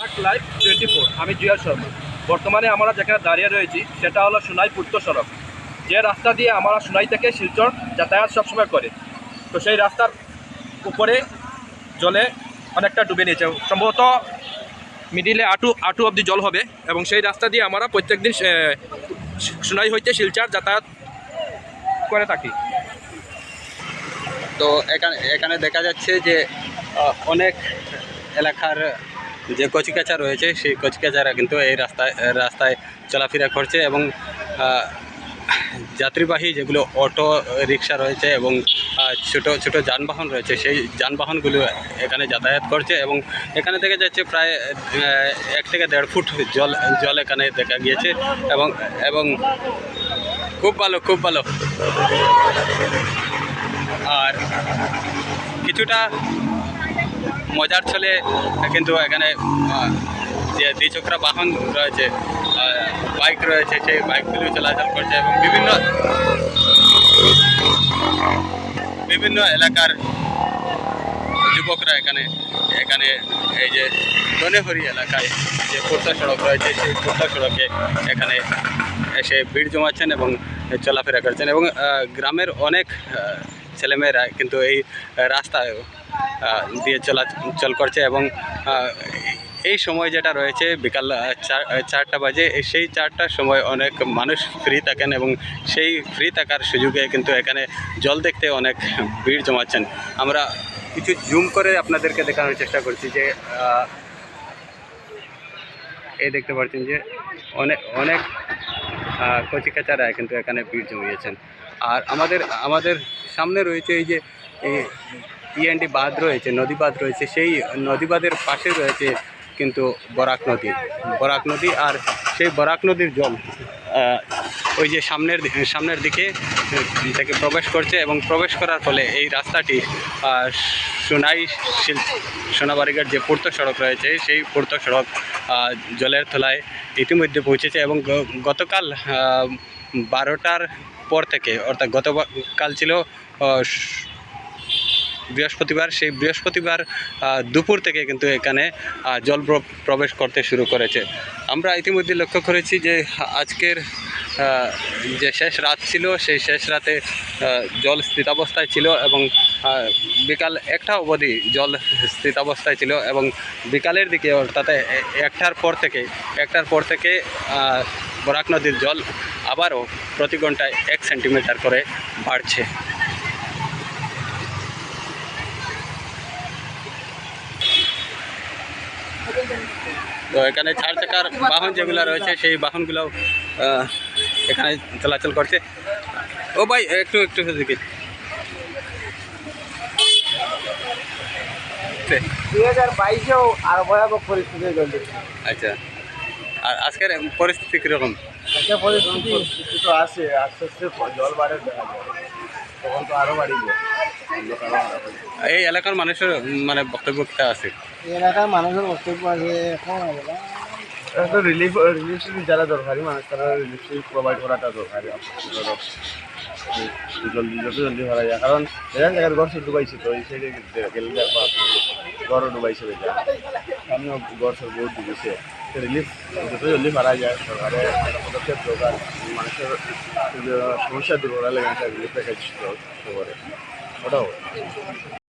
Live four আমি জুয়াল শর্মা। বর্তমানে আমরা যেখানে দাঁড়িয়ে রয়েছি সেটা হলো সোনাই পূর্ত সড়ক। যে রাস্তা দিয়ে আমরা সোনাই থেকে শিলচর যাতায়াত সবসময় করে। তো সেই রাস্তার উপরে জলে অনেকটা ডুবে নিয়েছে। সম্ভবত মিডিলে আটু আটু অবধি জল হবে এবং সেই রাস্তা দিয়ে আমরা প্রত্যেকদিন আহ, সোনাই হইতে শিলচর যাতায়াত করে থাকি। তো এখানে এখানে দেখা যাচ্ছে যে অনেক এলাকার যে কচিকাচা রয়েছে, সেই কচিকাচারা কিন্তু এই রাস্তায় রাস্তায় চলাফেরা করছে এবং যাত্রীবাহী যেগুলো অটো, রিক্সা রয়েছে এবং ছোট ছোট যানবাহন রয়েছে, সেই যানবাহনগুলো এখানে যাতায়াত করছে এবং এখানে থেকে যাচ্ছে প্রায় এক থেকে দেড় ফুট জল জল এখানে দেখা গিয়েছে এবং এবং খুব ভালো খুব ভালো। আর কিছুটা মজার ছলে কিন্তু এখানে যে দ্বিচক্রা বাহন রয়েছে বাইক রয়েছে, সেই বাইকগুলি চলাচল করছে এবং বিভিন্ন বিভিন্ন এলাকার যুবকরা এখানে এখানে এই যে দনেহরি এলাকায় যে পূর্ত সড়ক রয়েছে, সেই পূর্ত সড়কে এখানে এসে ভিড় জমাচ্ছেন এবং চলাফেরা করছেন এবং গ্রামের অনেক ছেলেমেয়েরা কিন্তু এই রাস্তায় আহ, দিয়ে চলাচল করছে এবং এই সময় যেটা রয়েছে বিকাল চার চারটা বাজে সেই চারটার সময় অনেক মানুষ ফ্রি থাকেন এবং সেই ফ্রি থাকার সুযোগে কিন্তু এখানে জল দেখতে অনেক ভিড় জমাচ্ছেন। আমরা কিছু জুম করে আপনাদেরকে দেখানোর চেষ্টা করছি যে এই দেখতে পাচ্ছেন যে অনেক অনেক কচিকাচারা কিন্তু এখানে ভিড় জমিয়েছেন। আর আমাদের আমাদের সামনে রয়েছে এই যে ইএনডি বাঁধ রয়েছে, নদী বাঁধ রয়েছে, সেই নদী বাঁধের পাশে রয়েছে কিন্তু বরাক নদী। বরাক নদী আর সেই বরাক নদীর জল ওই যে সামনের সামনের দিকে থেকে প্রবেশ করছে এবং প্রবেশ করার ফলে এই রাস্তাটি সোনাই সোনাবাড়িঘাট যে পূর্ত সড়ক রয়েছে, সেই পূর্ত সড়ক জলের তলায় ইতিমধ্যে পৌঁছেছে এবং গতকাল বারোটার পর থেকে, অর্থাৎ গতকাল ছিল বৃহস্পতিবার, সেই বৃহস্পতিবার দুপুর থেকে কিন্তু এখানে জল প্রবেশ করতে শুরু করেছে। আমরা ইতিমধ্যে লক্ষ্য করেছি যে আজকের যে শেষ রাত ছিল, সেই শেষ রাতে জল স্থিতাবস্থায় ছিল এবং বিকাল একটা অবধি জল স্থিতাবস্থায় ছিল এবং বিকালের দিকে অর্থাৎ একটার পর থেকে, একটার পর থেকে বরাক নদীর জল আবারও প্রতি ঘন্টায় এক সেন্টিমিটার করে বাড়ছে। তো এখানে চার চাকার বাহন যেগুলো রয়েছে, সেই বাহনগুলো এখানে চলাচল করছে। ও ভাই একটু একটু দুই হাজার বাইশেও আর ভয়াবহ পরিস্থিতি চলছে। আচ্ছা। আর আজকের পরিস্থিতি কীরকম? পরিস্থিতি আছে আস্তে আস্তে জল বাড়ে দেখা যায় তখন তো আরও বাড়িব লোক আরও খারাপ হবে। এই এলাকার মানুষের মানে বক্তব্য আছে? এলাকার মানুষের বক্তব্য আছে এখন তো রিলিফ রিলিফ যারা দরকারি মানুষ তারা রিলিফ প্রোভাইড জলদি যত জলদি করা যায়, কারণ এখান জায়গার ঘর ডুবাইছে তো, এই সাইডে গেলে ঘরও ডুবাইছে বেজা। সামনে ঘর সব বহুত ডুবেছে। রিলিফ যত জলদি করা যায় সরকারের পদক্ষেপ দরকার। মানুষের সমস্যা দূর করার লেগে রিলিফ প্যাকেজ করে